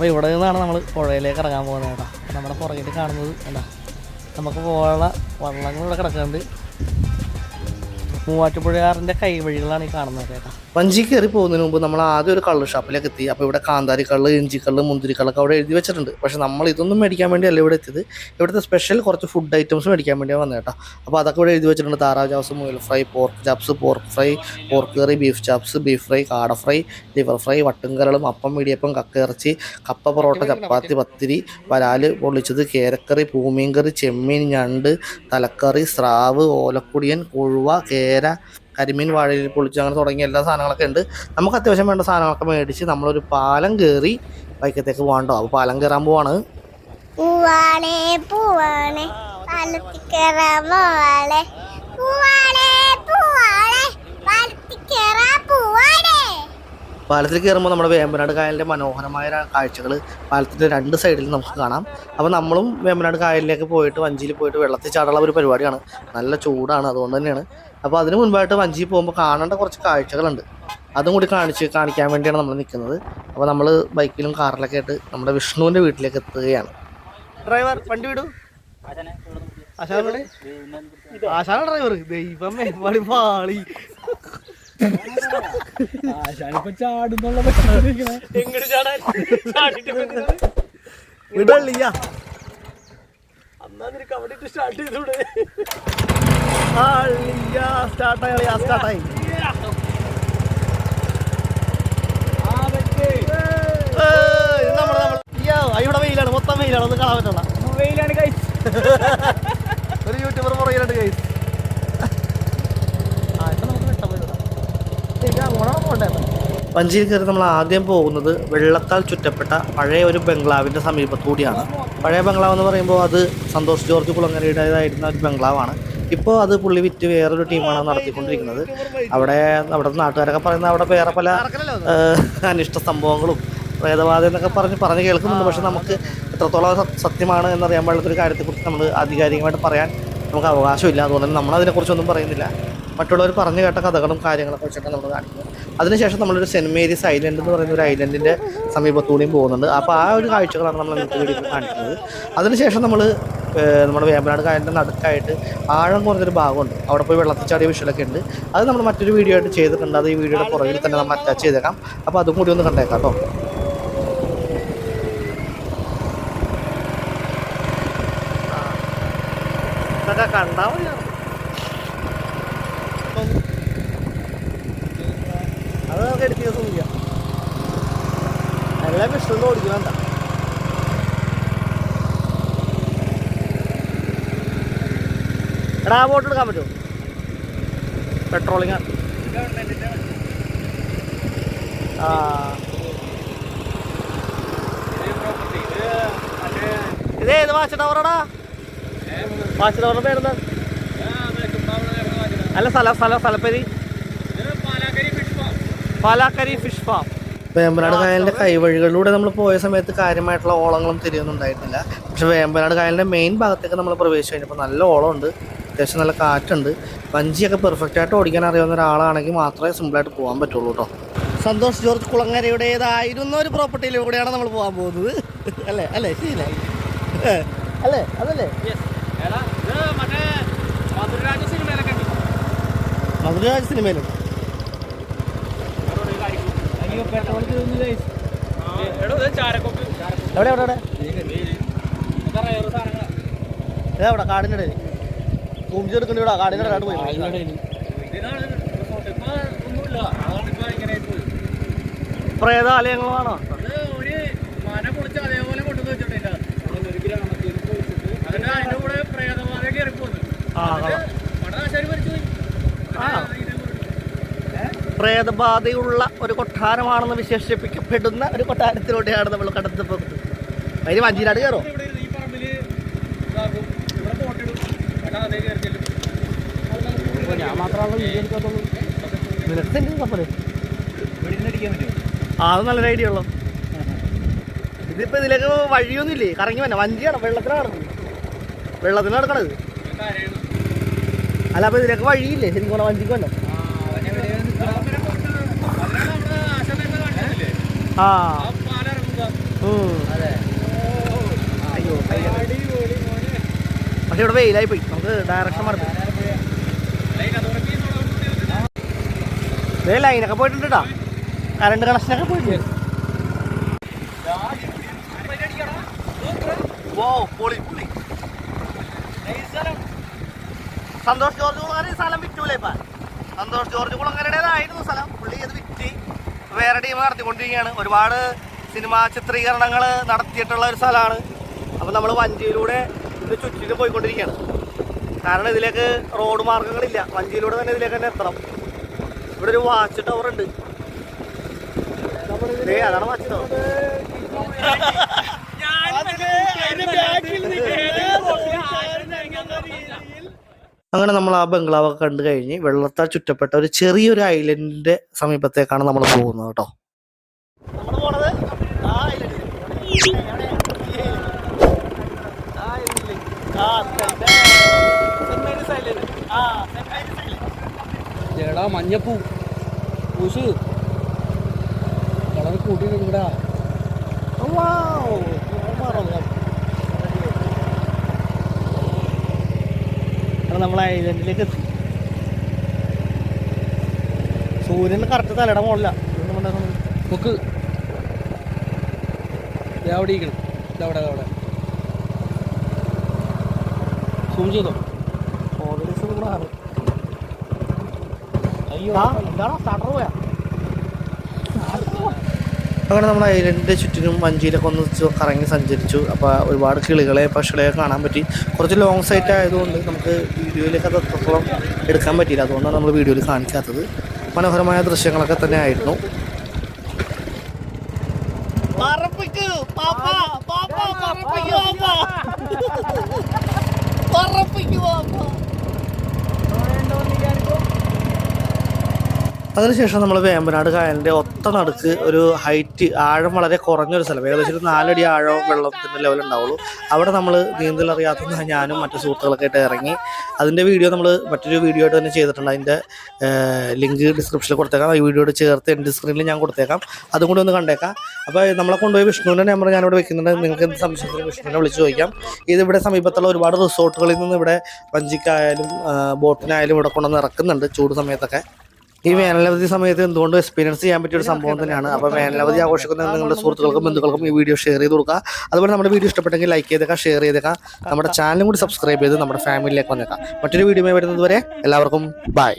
അപ്പോൾ ഇവിടെ നിന്നാണ് നമ്മൾ പുഴയിലേക്ക് ഇറങ്ങാൻ പോകുന്നത് കേട്ടോ. നമ്മുടെ പുറകിൽ കാണുന്നത് എന്താ നമുക്ക് പോകാനുള്ള വള്ളങ്ങൾ ഇവിടെ കിടക്കുന്നുണ്ട്. മൂവാറ്റുപുഴയാറിന്റെ കൈവഴികളാണ് ഈ കാണുന്നത് കേട്ടോ. വഞ്ചി കയറി പോകുന്നതിന് മുമ്പ് നമ്മൾ ആദ്യം ഒരു കള്ള് ഷാപ്പിലേക്ക് എത്തി. അപ്പോൾ ഇവിടെ കാന്താരി കള്ള് ഇഞ്ചി കള്ള് മുന്തിരി കള്ളൊക്കെ അവിടെ എഴുതി വെച്ചിട്ടുണ്ട്. പക്ഷേ നമ്മൾ ഇതൊന്നും മേടിക്കാൻ വേണ്ടിയല്ല ഇവിടെ എത്തിയത്. ഇവിടുത്തെ സ്പെഷ്യൽ കുറച്ച് ഫുഡ് ഐറ്റംസ് മേടിക്കാൻ വേണ്ടിയാണ് വന്നത് കേട്ടോ. അപ്പോൾ അതൊക്കെ ഇവിടെ എഴുതി വെച്ചിട്ടുണ്ട്. താറാവ് ചാപ്സ് മുയൽ fry pork chops pork fry pork curry beef chops beef fry കാട ഫ്രൈ ലിവർ ഫ്രൈ വട്ടുംകരളും അപ്പം ഇടിയപ്പം കക്കയിറച്ചി കപ്പ പൊറോട്ട ചപ്പാത്തി പത്തിരി വരാൽ പൊള്ളിച്ചത് കേരക്കറി പൂമീൻ കറി ചെമ്മീൻ ഞണ്ട് തലക്കറി സ്രാവ് ഓലക്കുടിയൻ കൊഴുവ കേര കരിമീൻ വാഴയിൽ പൊളിച്ച് അങ്ങനെ തുടങ്ങിയ എല്ലാ സാധനങ്ങളൊക്കെ ഉണ്ട്. നമുക്ക് അത്യാവശ്യം വേണ്ട സാധനങ്ങളൊക്കെ മേടിച്ച് നമ്മളൊരു പാലം കയറി വൈക്കത്തേക്ക് പോകണ്ടോ അപ്പോൾ പാലം കയറാൻ പോവാണ്. പൂവാണേ പൂവാണേ പൂവാണേ പാലത്തിൽ കയറുമ്പോൾ നമ്മുടെ വേമ്പനാട് കായലിന്റെ മനോഹരമായ കാഴ്ചകൾ പാലത്തിന്റെ രണ്ട് സൈഡിൽ നമുക്ക് കാണാം. അപ്പോൾ നമ്മളും വേമ്പനാട് കായലിലേക്ക് പോയിട്ട് വഞ്ചിയിൽ പോയിട്ട് വെള്ളത്തിൽ ചാടാനുള്ള ഒരു പരിപാടിയാണ്. നല്ല ചൂടാണ് അതുകൊണ്ട് തന്നെയാണ്. അപ്പോൾ അതിന് മുൻപായിട്ട് വഞ്ചിയിൽ പോകുമ്പോൾ കാണേണ്ട കുറച്ച് കാഴ്ചകളുണ്ട്. അതും കൂടി കാണിച്ച് കാണിക്കാൻ വേണ്ടിയാണ് നമ്മൾ നിൽക്കുന്നത്. അപ്പോൾ നമ്മൾ ബൈക്കിലും കാറിലൊക്കെ ആയിട്ട് നമ്മുടെ വിഷ്ണുവിന്റെ വീട്ടിലേക്ക് എത്തുകയാണ്. ഡ്രൈവർ വണ്ടി വിടൂ. ആശാന ഡ്രൈവർ. ദൈവമേ വടി ആശാനിപ്പോ ചാടുന്നുള്ള എങ്ങോട്ട് ചാടാൻ വിടല്ലിയ അന്നാ നിനക്ക് അവിടെ സ്റ്റാർട്ട് ചെയ്തൂടെ സ്റ്റാർട്ടായി സ്റ്റാർട്ടായി ഇവിടെ വെയിലാണ് മൊത്തം വെയിലാണ്. ഒന്നും കാണാൻ പറ്റണ്ട വെയിലാണ് കഴിച്ചു വഞ്ചിയിൽ കയറി നമ്മൾ ആദ്യം പോകുന്നത് വെള്ളത്താൽ ചുറ്റപ്പെട്ട പഴയ ഒരു ബംഗ്ലാവിന്റെ സമീപത്തൂടിയാണ് പഴയ ബംഗ്ലാവ് എന്ന് പറയുമ്പോൾ അത് സന്തോഷ് ജോർജ് കുളങ്ങരയുടേതായിരുന്ന ഒരു ബംഗ്ലാവാണ്. ഇപ്പോൾ അത് പുള്ളി വിറ്റ് വേറൊരു ടീമാണ് നടത്തിക്കൊണ്ടിരിക്കുന്നത്. അവിടെ അവിടുത്തെ നാട്ടുകാരൊക്കെ പറയുന്ന അവിടെ വേറെ പല അനിഷ്ട സംഭവങ്ങളും പ്രേതബാധ എന്നൊക്കെ പറഞ്ഞ് പറഞ്ഞ് കേൾക്കുന്നുണ്ട്. പക്ഷെ നമുക്ക് എത്രത്തോളം സത്യമാണ് എന്നറിയാൻ പാടുള്ളൊരു കാര്യത്തെക്കുറിച്ച് നമ്മൾ ആധികാരികമായിട്ട് പറയാൻ നമുക്ക് അവകാശമില്ല. അതുകൊണ്ട് തന്നെ നമ്മൾ അതിനെക്കുറിച്ചൊന്നും പറയുന്നില്ല. മറ്റുള്ളവർ പറഞ്ഞു കേട്ട കഥകളും കാര്യങ്ങളൊക്കെ വെച്ചിട്ടാണ് നമ്മൾ കാണിക്കുന്നത്. അതിനുശേഷം നമ്മളൊരു സെന്റ് മേരീസ് ഐലൻഡ് എന്ന് പറയുന്ന ഒരു ഐലൻഡിന്റെ സമീപത്തൂടെയും പോകുന്നുണ്ട്. അപ്പോൾ ആ ഒരു കാഴ്ചകളാണ് നമ്മൾ ഇന്നത്തെ വീഡിയോയിൽ കാണിക്കുന്നത്. അതിനുശേഷം നമ്മൾ നമ്മുടെ വേമ്പനാട് കായലിന്റെ നടുക്കായിട്ട് ആഴം കുറഞ്ഞൊരു ഭാഗമുണ്ട്. അവിടെ പോയി വെള്ളത്തിൽ ചാടിയ വിഷയമൊക്കെ ഉണ്ട്. അത് നമ്മൾ മറ്റൊരു വീഡിയോ ആയിട്ട് ചെയ്തിട്ടുണ്ട്. അത് ഈ വീഡിയോയുടെ പുറകിൽ തന്നെ നമ്മൾ അറ്റാച്ച് ചെയ്തേക്കാം. അപ്പോൾ അതും കൂടി ഒന്ന് കണ്ടേക്കാം കേട്ടോ. ഇതൊക്കെ കണ്ടാൽ അത് നമുക്ക് എടുത്ത ദിവസം ചെയ്യാം എല്ലാം ഇഷ്ടം എന്താ എടാ ബോട്ട് എടുക്കാൻ പറ്റുമോ? പെട്രോളിങ് ആ. ഇത് ഏത് വാച്ച് ടവറടാ വാച്ച് ടവറിന്റെ പേരെന്താ? അല്ല സ്ഥല സ്ഥല സ്ഥലപ്പേര്. പാലാക്കരി ഫിഷ് ഫാം വേമ്പനാട് കായലിന്റെ കൈവഴികളിലൂടെ നമ്മൾ പോയ സമയത്ത് കാര്യമായിട്ടുള്ള ഓളങ്ങളും തിരിയൊന്നും ഉണ്ടായിരുന്നില്ല പക്ഷെ വേമ്പനാട് കായലിന്റെ മെയിൻ ഭാഗത്തേക്ക് നമ്മൾ പ്രവേശിച്ചു കഴിഞ്ഞപ്പോൾ നല്ല ഓളമുണ്ട്. അത്യാവശ്യം നല്ല കാറ്റുണ്ട്. വഞ്ചിയൊക്കെ പെർഫെക്റ്റ് ആയിട്ട് ഓടിക്കാൻ അറിയാവുന്ന ഒരാളാണെങ്കിൽ മാത്രമേ സിമ്പിളായിട്ട് പോകാൻ പറ്റുള്ളൂ കേട്ടോ സന്തോഷ് ജോർജ് കുളങ്ങരയുടേതായിരുന്ന ഒരു പ്രോപ്പർട്ടിയിലൂടെയാണ് നമ്മൾ പോകാൻ പോകുന്നത്. അല്ലേ? അല്ലേ? ശരിയല്ലേ? അല്ലേ? അതല്ലേ? മധുരരാജ് സിനിമയിലുണ്ട്. എവിടെ എവിടെ എവിടെ? ഏ, അവിടെ കാടിന്റെ ഇടയിൽ ഭൂമിച്ച് എടുക്കേണ്ടി ഇവിടെ കാടിന്റെ ഇടയിലാണ് പോയി പ്രേതാലയങ്ങളാണോ ആ. പ്രേതബാധയുള്ള ഒരു കൊട്ടാരമാണെന്ന് വിശേഷിപ്പിക്കപ്പെടുന്ന ഒരു കൊട്ടാരത്തിലൂടെയാണ് നമ്മൾ കടന്നു പോകുന്നത്. അതിന് വഞ്ചിയിലാട് കയറോ? ഞാൻ ആ അത് നല്ലൊരു ഐഡിയ ഉള്ളു. ഇതിപ്പോ ഇതിലേക്ക് വഴിയൊന്നും ഇല്ലേ കറങ്ങി വന്നെ? വഞ്ചിയാണ്? വെള്ളത്തിലാണ് നടക്കുന്നത്? വെള്ളത്തിലാണ് നടക്കണത്. അല്ല അപ്പൊ ഇതിലേക്ക് വഴിയില്ലേ? ശരിക്കും വഞ്ചിക്കുമല്ലോ വഞ്ചിക്ക് ആ. പക്ഷെ ഇവിടെ വെയിലായി പോയി നമുക്ക് ഡയറക്ഷൻ മാറി പോയി. ദേ ലൈനൊക്കെ പോയിട്ടുണ്ട് കേട്ടോ കറണ്ട് കണക്ഷനൊക്കെ പോയിട്ടുണ്ട്. ഓ പൊളി പൊളി. സന്തോഷ് ജോർജ് കുളങ്ങര സ്ഥലം വിറ്റൂലേ ഇപ്പൊ? സന്തോഷ് ജോർജ് കുളങ്ങരുടേതായിരുന്നു സ്ഥലം. പുള്ളി അത് വിറ്റ്. വേറെ ടീം നടത്തിക്കൊണ്ടിരിക്കുകയാണ്. ഒരുപാട് സിനിമാ ചിത്രീകരണങ്ങൾ നടത്തിയിട്ടുള്ള ഒരു സ്ഥലമാണ്. അപ്പോൾ നമ്മൾ വഞ്ചിയിലൂടെ ഇത് ചുറ്റിട്ട് പോയിക്കൊണ്ടിരിക്കുകയാണ്. കാരണം ഇതിലേക്ക് റോഡ് മാർഗങ്ങളില്ല. വഞ്ചിയിലൂടെ തന്നെ ഇതിലേക്ക് തന്നെ എത്തണം. ഇവിടെ ഒരു വാച്ച് ടവർ ഉണ്ട്. അതാണ് വാച്ച് ടവർ അങ്ങനെ നമ്മൾ ആ ബംഗ്ലാവൊക്കെ കണ്ടു കഴിഞ്ഞ് വെള്ളത്താൽ ചുറ്റപ്പെട്ട ഒരു ചെറിയൊരു ഐലൻഡിന്റെ സമീപത്തേക്കാണ് നമ്മൾ പോകുന്നത് കേട്ടോ. മഞ്ഞപ്പൂ. പൂശ്. കളർ കൂട്ടി നിൽക്കടാ നമ്മൾ ഐലൻഡിലേക്ക് എത്തി. സൂര്യൻ കറക്റ്റ് തലയുടെ മുകളില്ല നമുക്ക് അവിടെ ഇരിക്കണം അവിടെ അവിടെ. സൂം ചെയ്തോ? അയ്യോ. എന്താണ് സ്റ്റാർട്ടർ പോയാ? അങ്ങനെ നമ്മൾ ഐലൻഡിന്റെ ചുറ്റിനും വഞ്ചിയിലൊക്കെ ഒന്ന് കറങ്ങി സഞ്ചരിച്ചു. അപ്പോൾ ഒരുപാട് കിളികളെ പക്ഷികളെയൊക്കെ കാണാൻ പറ്റി. കുറച്ച് ലോങ് സൈറ്റ് ആയതുകൊണ്ട് നമുക്ക് വീഡിയോയിലേക്ക് അത് അത്രത്തോളം എടുക്കാൻ പറ്റിയില്ല. അതുകൊണ്ടാണ് നമ്മൾ വീഡിയോയിൽ കാണിക്കാത്തത്. മനോഹരമായ ദൃശ്യങ്ങളൊക്കെ തന്നെ ആയിരുന്നു. അതിനുശേഷം നമ്മൾ വേമ്പനാട് കായലിന്റെ ഒത്ത നടുക്ക് ഒരു ഹൈറ്റ് ആഴം വളരെ കുറഞ്ഞൊരു സ്ഥലം. ഏകദേശം ഒരു നാലടി ആഴം വെള്ളത്തിന്റെ ലെവൽ ഉണ്ടാവുള്ളൂ. അവിടെ നമ്മൾ നീന്തൽ അറിയാത്ത ഞാനും മറ്റു സുഹൃത്തുക്കളൊക്കെ ആയിട്ട് ഇറങ്ങി. അതിന്റെ വീഡിയോ നമ്മൾ മറ്റൊരു വീഡിയോ ആയിട്ട് തന്നെ ചെയ്തിട്ടുണ്ട്. അതിന്റെ ലിങ്ക് ഡിസ്ക്രിപ്ഷനിൽ കൊടുത്തേക്കാം. ഈ വീഡിയോയോട് ചേർത്ത് എന്റെ സ്ക്രീനിൽ ഞാൻ കൊടുത്തേക്കാം. അതും കൂടി ഒന്ന് കണ്ടേക്കാം. അപ്പോൾ നമ്മളെ കൊണ്ടുപോയി വിഷ്ണുവിന്റെ നമ്പർ ഞാനിവിടെ വെക്കുന്നുണ്ട്. നിങ്ങൾക്ക് എന്ത് സംശയത്തിൽ വിഷ്ണുവിനെ വിളിച്ച് ചോദിക്കാം. ഇതിവിടെ സമീപത്തുള്ള ഒരുപാട് റിസോർട്ടുകളിൽ നിന്ന് ഇവിടെ വഞ്ചിക്കായാലും ബോട്ടിനായാലും ഇവിടെ കൊണ്ടുവന്ന് ഇറക്കുന്നുണ്ട്. ചൂട് സമയത്തൊക്കെ. ഈ വേനലവധി സമയത്ത് എന്തുകൊണ്ട് എക്സ്പീരിയൻസ് ചെയ്യാൻ പറ്റിയ ഒരു സംഭവം തന്നെയാണ്. അപ്പോൾ വേനലവധി ആഘോഷിക്കുന്ന നിങ്ങളുടെ സുഹൃത്തുക്കൾക്കും ബന്ധുക്കൾക്കും ഈ വീഡിയോ ഷെയർ ചെയ്ത് കൊടുക്കുക. അതുപോലെ നമ്മുടെ വീഡിയോ ഇഷ്ടപ്പെട്ടെങ്കിൽ ലൈക്ക് ചെയ്തേക്കാം ഷെയർ ചെയ്തേക്കാം നമ്മുടെ ചാനലും കൂടി സബ്സ്ക്രൈബ് ചെയ്ത് നമ്മുടെ ഫാമിലിയിലേക്ക് വന്നേക്കാം മറ്റൊരു വീഡിയോ വരുന്നത് വരെ എല്ലാവർക്കും ബൈ